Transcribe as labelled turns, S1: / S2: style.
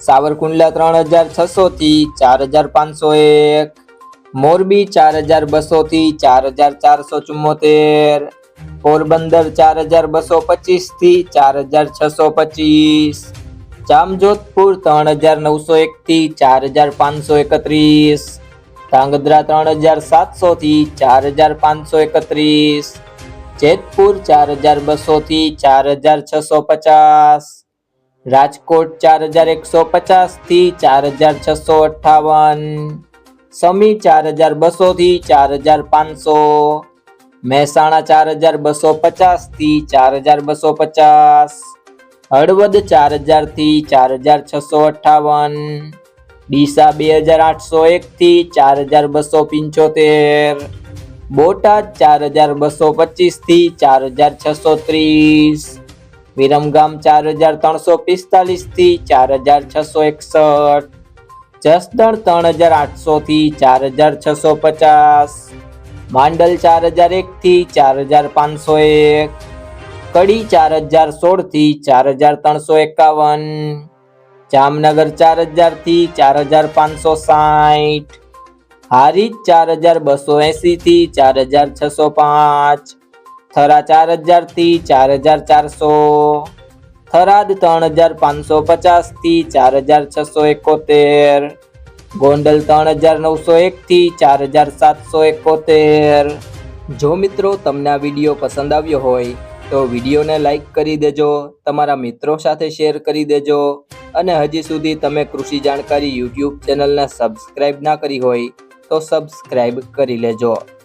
S1: સાવરકુંડલા ત્રણ હજાર છસોથી ચાર હજાર પાંચસો એક, મોરબી ચાર હજાર બસોથી ચાર હજાર ચારસો ચુમ્મોતેર પોરબંદર ચાર હજાર બસો પચીસથી ચાર હજાર છસો પચીસ, જામજોધપુર ત્રણ હજાર નવસો એકથી ચાર હજાર પાંચસો એકત્રીસ, ધાંગધ્રા ત્રણ હજાર સાતસોથી ચાર હજાર પાંચસો એકત્રીસ, જેતપુર ચાર હજાર બસોથી ચાર હજાર છસો પચાસ રાજકોટ ચાર હજાર એકસો પચાસથી ચાર હજાર છસો અઠ્ઠાવન સમી ચાર હજાર બસોથી ચાર હજાર પાંચસો મહેસાણા ચાર હજાર બસો પચાસથી ચાર હજાર બસો પચાસ હળવદ ચાર હજારથી ચાર હજાર છસો અઠ્ઠાવન ડીસા બે હજાર આઠસો એકથી ચાર હજાર બસો પંચોતેર બોટાદ ચાર હજાર બસો પચીસથી ચાર હજાર છસો ત્રીસ વિરમગામ ચાર હજાર ત્રણસો પિસ્તાલીસથી ચાર હજાર છસો એકસઠ જસદણ ત્રણ હજાર આઠસોથી ચાર હજાર છસો પચાસ માંડલ ચાર હજાર એકથી ચાર હજાર પાંચસો એક કડી ચાર હજાર સોળથી ચાર હજાર ત્રણસો એકાવન જામનગર ચાર હજારથી ચાર હજાર પાંચસો સાઠ હારીજ ચાર હજાર બસો એંસીથી ચાર હજાર છસો પાંચ થરા ચાર હજારથી ચાર હજાર ચારસો. થરાદ ત્રણ હજાર પાંચસો પચાસથી ચાર હજાર છસો એકોતેર. ગોંડલ ત્રણ હજાર નવસો એકથી ચાર હજાર સાતસો એકોતેર. જો મિત્રો તમને આ વીડિયો પસંદ આવ્યો હોય, તો વિડીયોને લાઈક કરી દેજો, તમારા મિત્રો સાથે શેર કરી દેજો, અને હજી સુધી તમે કૃષિ જાણકારી યુટ્યુબ ચેનલને સબસ્ક્રાઇબ ના કરી હોય, તો સબસ્ક્રાઇબ કરી લેજો.